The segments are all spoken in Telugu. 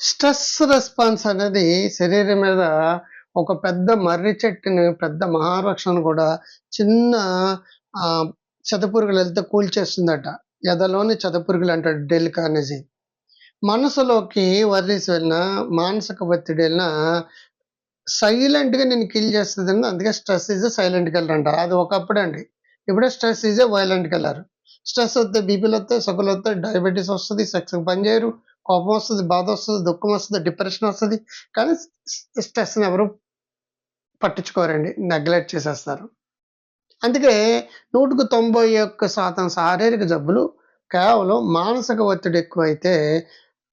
స్ట్రెస్ రెస్పాన్స్ అనేది శరీరం మీద ఒక పెద్ద మర్రి చెట్టుని పెద్ద మహావృక్షాన్ని కూడా చిన్న ఆ, చెదపురుగులు వెళ్తే కూల్చేస్తుందట. ఎదలోని చెదపురుగులు అంటాడు డెల్ మనసులోకి వర్రీస్ వెళ్ళినా మానసిక ఒత్తిడి వెళ్ళినా సైలెంట్గా నేను కిల్ చేస్తుంది అందుకే స్ట్రెస్ ఈజ్ సైలెంట్ కిల్లర్ అంట. అది ఒకప్పుడు అండి. ఇప్పుడే stress is violent killer stress వస్తే బీపీలు వస్తాయి సగులు వస్తాయి డయాబెటీస్ వస్తుంది సెక్స్ పనిచేయరు కోపం వస్తుంది బాధ వస్తుంది దుఃఖం వస్తుంది డిప్రెషన్ వస్తుంది. కానీ స్ట్రెస్ని ఎవరు పట్టించుకోరండి నెగ్లెక్ట్ చేసేస్తారు. అందుకే నూటికి తొంభై ఒక్క శాతం శారీరక జబ్బులు కేవలం మానసిక ఒత్తిడి ఎక్కువైతే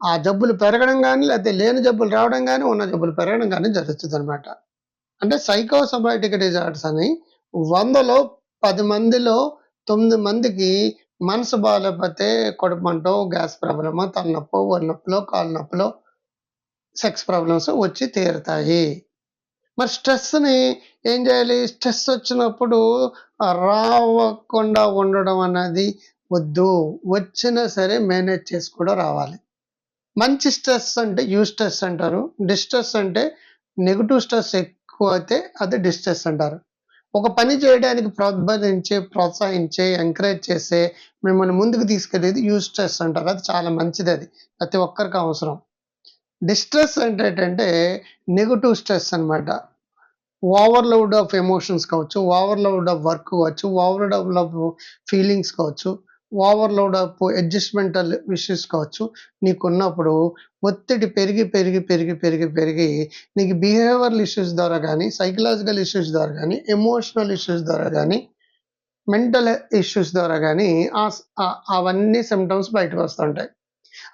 ఆ జబ్బులు పెరగడం కానీ లేకపోతే లేని జబ్బులు రావడం కానీ ఉన్న జబ్బులు పెరగడం కానీ జరుగుతుంది అనమాట అంటే సైకోసమాటిక్ డిజార్డర్స్ అని వందలో పది మందిలో తొమ్మిది మందికి మనసు బాగాలేకపోతే కడుపు గ్యాస్ ప్రాబ్లమో తలనొప్పో ఒళ్ళు నొప్పిలో కాలు నొప్పిలో సెక్స్ ప్రాబ్లమ్స్ వచ్చి తీరుతాయి. మరి స్ట్రెస్ని ఏం చేయాలి? స్ట్రెస్ వచ్చినప్పుడు రావకుండా ఉండడం అనేది వద్దు. వచ్చినా సరే మేనేజ్ చేసి కూడా రావాలి. మంచి స్ట్రెస్ అంటే యూ స్ట్రెస్ అంటారు. డిస్ట్రెస్ అంటే నెగిటివ్ స్ట్రెస్ ఎక్కువ అయితే అది డిస్ట్రెస్ అంటారు. ఒక పని చేయడానికి ప్రోత్సహించే ప్రోత్సహించే ఎంకరేజ్ చేసే మిమ్మల్ని ముందుకు తీసుకెళ్ళేది యూజ్ స్ట్రెస్ అంటారు. అది చాలా మంచిది అది. ప్రతి ఒక్కరికి అవసరం. డిస్ట్రెస్ అంటే ఏంటంటే నెగటివ్ స్ట్రెస్ అన్నమాట. ఓవర్లోడ్ ఆఫ్ ఎమోషన్స్ కావచ్చు ఓవర్లోడ్ ఆఫ్ వర్క్ కావచ్చు ఓవర్లోడ్ ఆఫ్ ఫీలింగ్స్ కావచ్చు. ఓవర్లోడ్ ఆఫ్ అడ్జస్ట్మెంటల్ ఇష్యూస్ కావచ్చు నీకున్నప్పుడు ఒత్తిడి పెరిగి పెరిగి పెరిగి పెరిగి పెరిగి నీకు బిహేవియరల్ ఇష్యూస్ ద్వారా కానీ సైకలాజికల్ ఇష్యూస్ ద్వారా కానీ ఎమోషనల్ ఇష్యూస్ ద్వారా కానీ మెంటల్ ఇష్యూస్ ద్వారా కానీ అవన్నీ సిమ్టమ్స్ బయటకు వస్తుంటాయి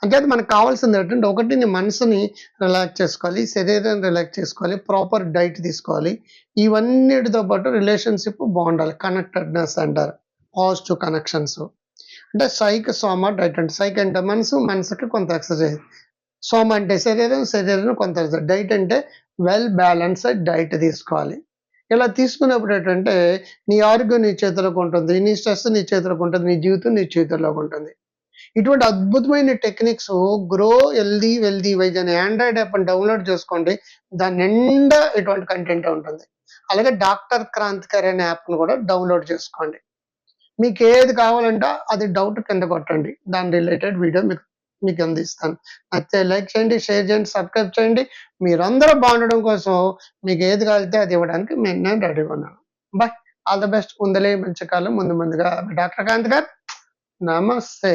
అంటే అది మనకు కావాల్సింది ఏంటంటే ఒకటి నీ మనసుని రిలాక్స్ చేసుకోవాలి శరీరాన్ని రిలాక్స్ చేసుకోవాలి ప్రాపర్ డైట్ తీసుకోవాలి. ఇవన్నిటితో పాటు రిలేషన్షిప్ బాగుండాలి కనెక్టెడ్నెస్ అంటారు. పాజిటివ్ కనెక్షన్స్ అంటే సైక్ సోమ డైట్ అంటే సైక్ అంటే మనసు మనసుకి కొంత ఎక్సర్సైజ్ సోమ అంటే శరీరం శరీరం కొంత డైట్ అంటే వెల్ బ్యాలెన్స్డ్ డైట్ తీసుకోవాలి. ఇలా తీసుకున్నప్పుడు ఏంటంటే నీ ఆరోగ్యం నీ చేతిలోకి ఉంటుంది నీ స్ట్రెస్ నీ చేతిలోకి ఉంటుంది నీ జీవితం నీ చేతుల్లోకి ఉంటుంది. ఇటువంటి అద్భుతమైన techniques grow healthy wealthy wise అనే ఆండ్రాయిడ్ యాప్ డౌన్లోడ్ చేసుకోండి. దాని నిండా ఇటువంటి కంటెంట్ ఉంటుంది. అలాగే డాక్టర్ క్రాంతికారి అనే యాప్ను కూడా డౌన్లోడ్ చేసుకోండి. మీకు ఏది కావాలంటే అది డౌట్ కింద కొట్టండి. దాని రిలేటెడ్ వీడియో మీకు మీకు అందిస్తాను. నచ్చితే లైక్ చేయండి షేర్ చేయండి సబ్స్క్రైబ్ చేయండి. మీరందరూ బాగుండడం కోసం మీకు ఏది కలిగితే అది ఇవ్వడానికి మేము నేను రెడీగా ఉన్నాను. బాయ్ ఆల్ ద బెస్ట్ ఉందలే మంచి కాలం. ముందు ముందుగా డాక్టర్ కాంత్ గారు నమస్తే.